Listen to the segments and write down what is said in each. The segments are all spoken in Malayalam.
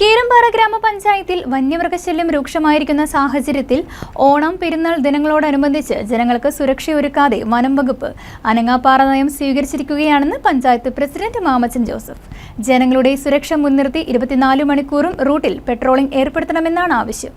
കീരമ്പാറ ഗ്രാമപഞ്ചായത്തിൽ വന്യമൃഗശല്യം രൂക്ഷമായിരിക്കുന്ന സാഹചര്യത്തിൽ ഓണം പെരുന്നാൾ ദിനങ്ങളോടനുബന്ധിച്ച് ജനങ്ങൾക്ക് സുരക്ഷയൊരുക്കാതെ വനം വകുപ്പ് അനങ്ങാപ്പാറ നയം സ്വീകരിച്ചിരിക്കുകയാണെന്ന് പഞ്ചായത്ത് പ്രസിഡന്റ് മാമച്ചൻ ജോസഫ്. ജനങ്ങളുടെ സുരക്ഷ മുൻനിർത്തി ഇരുപത്തിനാല് മണിക്കൂറും റൂട്ടിൽ പെട്രോളിംഗ് ഏർപ്പെടുത്തണമെന്നാണ് ആവശ്യം.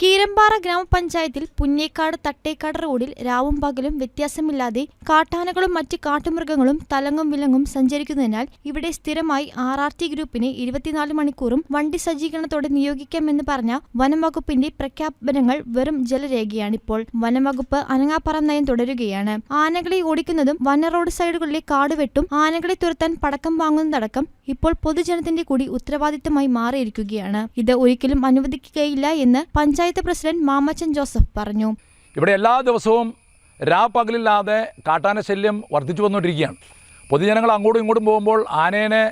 കീരമ്പാറ ഗ്രാമപഞ്ചായത്തിൽ പുന്നേക്കാട് തട്ടേക്കാട് റോഡിൽ രാവും പകലും വ്യത്യാസമില്ലാതെ കാട്ടാനകളും മറ്റ് കാട്ടുമൃഗങ്ങളും തലങ്ങും വിലങ്ങും സഞ്ചരിക്കുന്നതിനാൽ ഇവിടെ സ്ഥിരമായി ആർ ആർ ടി ഗ്രൂപ്പിനെ ഇരുപത്തിനാല് മണിക്കൂറും വണ്ടി സജ്ജീകരണത്തോടെ നിയോഗിക്കാമെന്ന് പറഞ്ഞ വനംവകുപ്പിന്റെ പ്രഖ്യാപനങ്ങൾ വെറും ജലരേഖയാണിപ്പോൾ. വനംവകുപ്പ് അനങ്ങാപ്പറ നയം തുടരുകയാണ്. ആനകളെ ഓടിക്കുന്നതും വന റോഡ് സൈഡുകളിലെ കാടുവെട്ടും ആനകളെ തുരത്താൻ പടക്കം വാങ്ങുന്നതടക്കം ഇപ്പോൾ പൊതുജനത്തിന്റെ കൂടി ഉത്തരവാദിത്തമായി മാറിയിരിക്കുകയാണ്. ഇത് ഒരിക്കലും അനുവദിക്കുകയില്ല എന്ന് പഞ്ചായത്ത് പ്രസിഡന്റ് മാമച്ചൻ ജോസഫ് പറഞ്ഞു. ഇവിടെ എല്ലാ ദിവസവും രാപ്പകലില്ലാതെ കാട്ടാന ശല്യം വർദ്ധിച്ചു വന്നുകൊണ്ടിരിക്കുകയാണ്. പൊതുജനങ്ങൾ അങ്ങോട്ടും ഇങ്ങോട്ടും പോകുമ്പോൾ ആനേനെ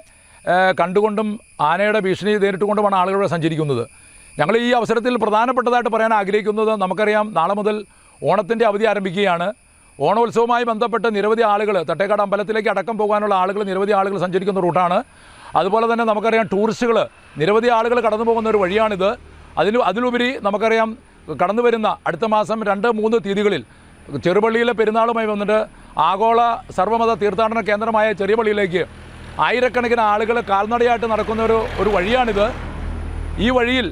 കണ്ടുകൊണ്ടും ആനയുടെ ഭീഷണി നേരിട്ടുകൊണ്ടുമാണ് കൊണ്ടുമാണ് ഇവിടെ സഞ്ചരിക്കുന്നത്. ഞങ്ങൾ ഈ അവസരത്തിൽ പ്രധാനപ്പെട്ടതായിട്ട് പറയാൻ ആഗ്രഹിക്കുന്നത് നമുക്കറിയാം നാളെ മുതൽ ഓണത്തിന്റെ അവധി ആരംഭിക്കുകയാണ്. ഓണോത്സവവുമായി ബന്ധപ്പെട്ട് നിരവധി ആളുകൾ തട്ടേക്കാട് അമ്പലത്തിലേക്ക് അടക്കം പോകാനുള്ള ആളുകൾ നിരവധി ആളുകൾ സഞ്ചരിക്കുന്ന റൂട്ടാണ്. അതുപോലെ തന്നെ നമുക്കറിയാം ടൂറിസ്റ്റുകൾ നിരവധി ആളുകൾ കടന്നു പോകുന്ന ഒരു വഴിയാണിത്. അതിൽ അതിലുപരി നമുക്കറിയാം കടന്നു വരുന്ന അടുത്ത മാസം രണ്ട് മൂന്ന് തീയതികളിൽ ചെറുപള്ളിയിലെ പെരുന്നാളുമായി വന്നിട്ട് ആഗോള സർവമത തീർത്ഥാടന കേന്ദ്രമായ ചെറിയ പള്ളിയിലേക്ക് ആയിരക്കണക്കിന് ആളുകൾ കാൽനടയായിട്ട് നടക്കുന്ന ഒരു ഒരു വഴിയാണിത്. ഈ വഴിയിൽ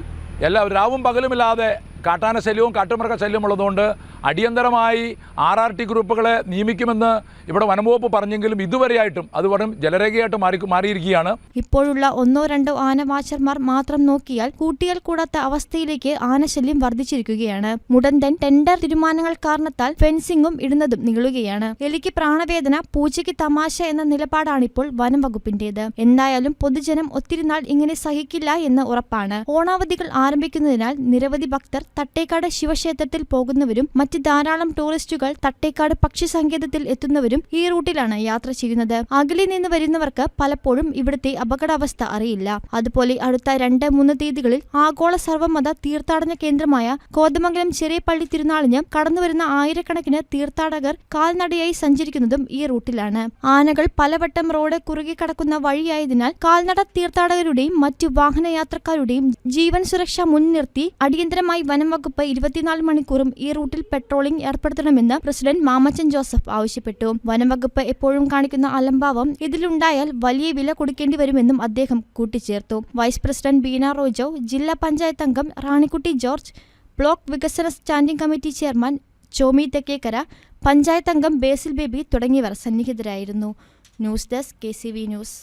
എല്ലാ രാവും പകലുമില്ലാതെ കാട്ടാന ശല്യവും കാട്ടുമൃഗ ശല്യവും ഉള്ളതുകൊണ്ട് അടിയന്തരമായി ആർ ആർ ടി ഗ്രൂപ്പുകളെ നിയമിക്കുമെന്ന് ഇവിടെ വനംവകുപ്പ് പറഞ്ഞെങ്കിലും ഇതുവരെയായിട്ടും അത് വെറും ജലരേഖയായിട്ട് മാറി മാറിയിരിക്കുകയാണ്. ഇപ്പോഴുള്ള ഒന്നോ രണ്ടോ ആനവാച്ചർമാർ മാത്രം നോക്കിയാൽ കൂട്ടിയാൽ കൂടാത്ത അവസ്ഥയിലേക്ക് ആനശല്യം വർദ്ധിച്ചിരിക്കുകയാണ്. മുടന്തൻ ടെൻഡർ തീരുമാനങ്ങൾ കാരണത്താൽ ഫെൻസിംഗും ഇടുന്നതും നീളുകയാണ് എലിക്ക് പ്രാണവേദന പൂച്ചയ്ക്ക് തമാശ എന്ന നിലപാടാണിപ്പോൾ വനം വകുപ്പിന്റേത് എന്തായാലും പൊതുജനം ഒത്തിരി നാൾ ഇങ്ങനെ സഹിക്കില്ല എന്ന് ഉറപ്പാണ്. ഓണാവധികൾ ആരംഭിക്കുന്നതിനാൽ നിരവധി ഭക്തർ തട്ടേക്കാട് ശിവക്ഷേത്രത്തിൽ പോകുന്നവരും മറ്റ് ധാരാളം ടൂറിസ്റ്റുകൾ തട്ടേക്കാട് പക്ഷി സങ്കേതത്തിൽ എത്തുന്നവരും ഈ റൂട്ടിലാണ് യാത്ര ചെയ്യുന്നത്. അകലിൽ നിന്ന് വരുന്നവർക്ക് പലപ്പോഴും ഇവിടുത്തെ അപകടാവസ്ഥ അറിയില്ല. അതുപോലെ അടുത്ത രണ്ട് മൂന്ന് തീയതികളിൽ ആഗോള സർവമത തീർത്ഥാടന കേന്ദ്രമായ കോതമംഗലം ചെറിയ പള്ളി തിരുനാളിന് കടന്നുവരുന്ന ആയിരക്കണക്കിന് തീർത്ഥാടകർ കാൽനടയായി സഞ്ചരിക്കുന്നതും ഈ റൂട്ടിലാണ്. ആനകൾ പലവട്ടം റോഡ് കുറുകെ കടക്കുന്ന വഴിയായതിനാൽ കാൽനട തീർത്ഥാടകരുടെയും മറ്റു വാഹനയാത്രക്കാരുടെയും ജീവൻ സുരക്ഷ മുൻനിർത്തി അടിയന്തരമായി വനം വകുപ്പ് ഇരുപത്തിനാല് മണിക്കൂറും ഈ റൂട്ടിൽ പെട്രോളിംഗ് ഏർപ്പെടുത്തണമെന്ന് പ്രസിഡന്റ് മാമച്ചൻ ജോസഫ് ആവശ്യപ്പെട്ടു. വനം വകുപ്പ് എപ്പോഴും കാണിക്കുന്ന അലംഭാവം ഇതിലുണ്ടായാൽ വലിയ വില കൊടുക്കേണ്ടി വരുമെന്നും അദ്ദേഹം കൂട്ടിച്ചേർത്തു. വൈസ് പ്രസിഡന്റ് ബീന റോജോ ജില്ലാ പഞ്ചായത്ത് അംഗം റാണിക്കുട്ടി ജോർജ് ബ്ലോക്ക് വികസന standing committee chairman Chomi Thekkekkara panchayat അംഗം ബേസിൽ ബേബി തുടങ്ങിയവർ സന്നിഹിതരായിരുന്നു. News desk K news.